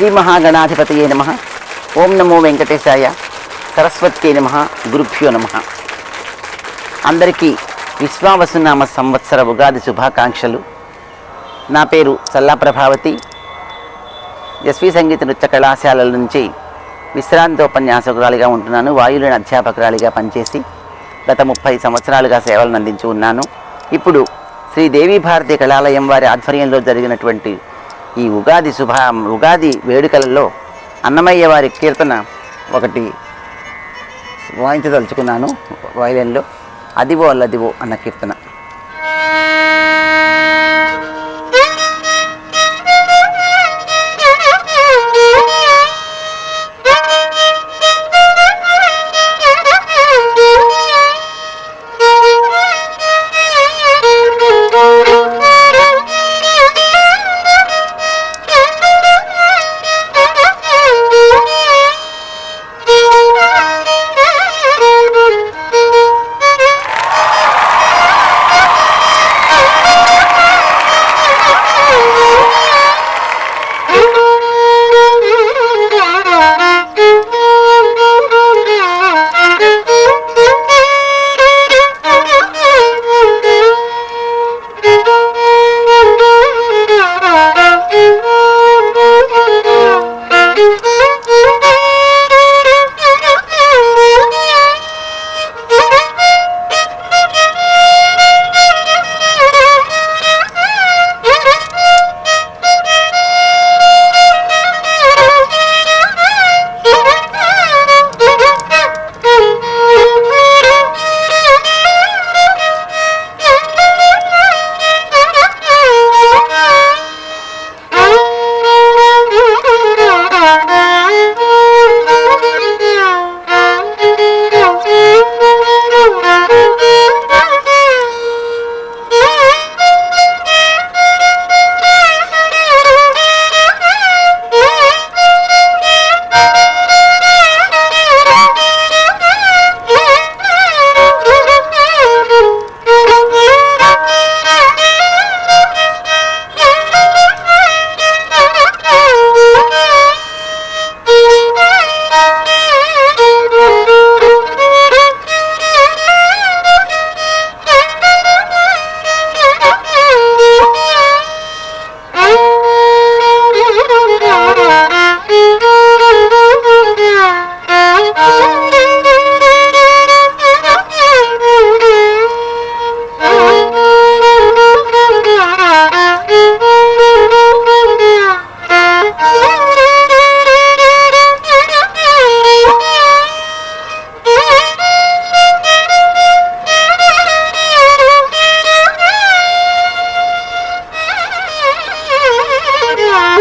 శ్రీ మహాగణాధిపతయే నమ. ఓం నమో వెంకటేశాయ. సరస్వత్యే నమ. గురుభ్యో నమ. అందరికీ విశ్వావసునామ సంవత్సర ఉగాది శుభాకాంక్షలు. నా పేరు సల్లా ప్రభావతి. ఎస్వి సంగీత నృత్య కళాశాలల నుంచి విశ్రాంతి ఉపన్యాసకురాలిగా ఉంటున్నాను. వాయులేని అధ్యాపకురాలిగా పనిచేసి గత ముప్పై సంవత్సరాలుగా సేవలను అందించి ఉన్నాను. ఇప్పుడు శ్రీ దేవీ భారతి కళాలయం వారి ఆధ్వర్యంలో జరిగినటువంటి ఈ ఉగాది శుభ ఉగాది వేడుకలలో అన్నమయ్య వారి కీర్తన ఒకటి వాయించదలుచుకున్నాను వైలెన్లో అదివో అల్లదివో అన్న కీర్తన.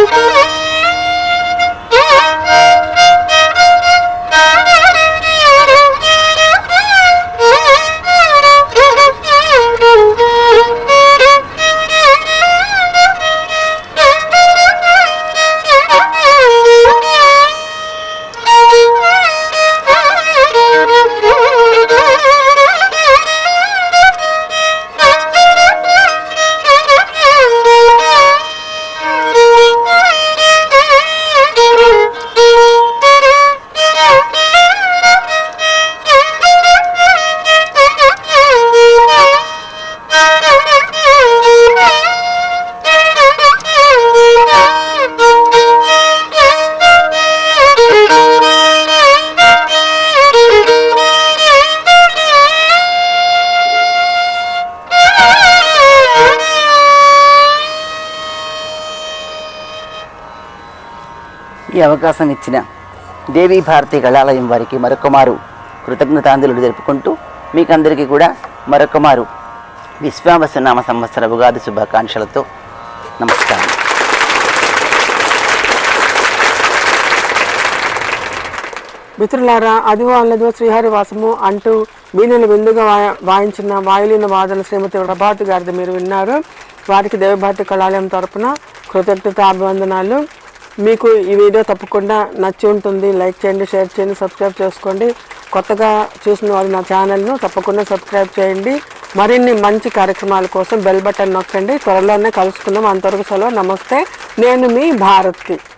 Thank you. ఈ అవకాశం ఇచ్చిన దేవీ భారతి కళాలయం వారికి మరొకమారు కృతజ్ఞతాంజలు జరుపుకుంటూ మీకందరికీ కూడా మరొకమారు విశ్వావసనామ సంవత్సర ఉగాది శుభాకాంక్షలతో నమస్కారం. మిత్రులారా అదివో అన్నదో శ్రీహరి వాసము అంటూ మీనలు విందుగా వాయించిన వాయులీన వాదన శ్రీమతి ప్రభాతి గారిది మీరు విన్నారు. వారికి దేవభారతి కళాలయం తరపున కృతజ్ఞత అభివందనాలు మీకు ఈ వీడియో తప్పకుండా నచ్చి ఉంటుంది లైక్ చేయండి షేర్ చేయండి సబ్స్క్రైబ్ చేసుకోండి. కొత్తగా చూసిన వారు నా ఛానల్ను తప్పకుండా సబ్స్క్రైబ్ చేయండి. మరిన్ని మంచి కార్యక్రమాల కోసం బెల్ బటన్ నొక్కండి. త్వరలోనే కలుసుకుందాం. అంతవరకు సెలవు. నమస్తే. నేను మీ భారత్కి.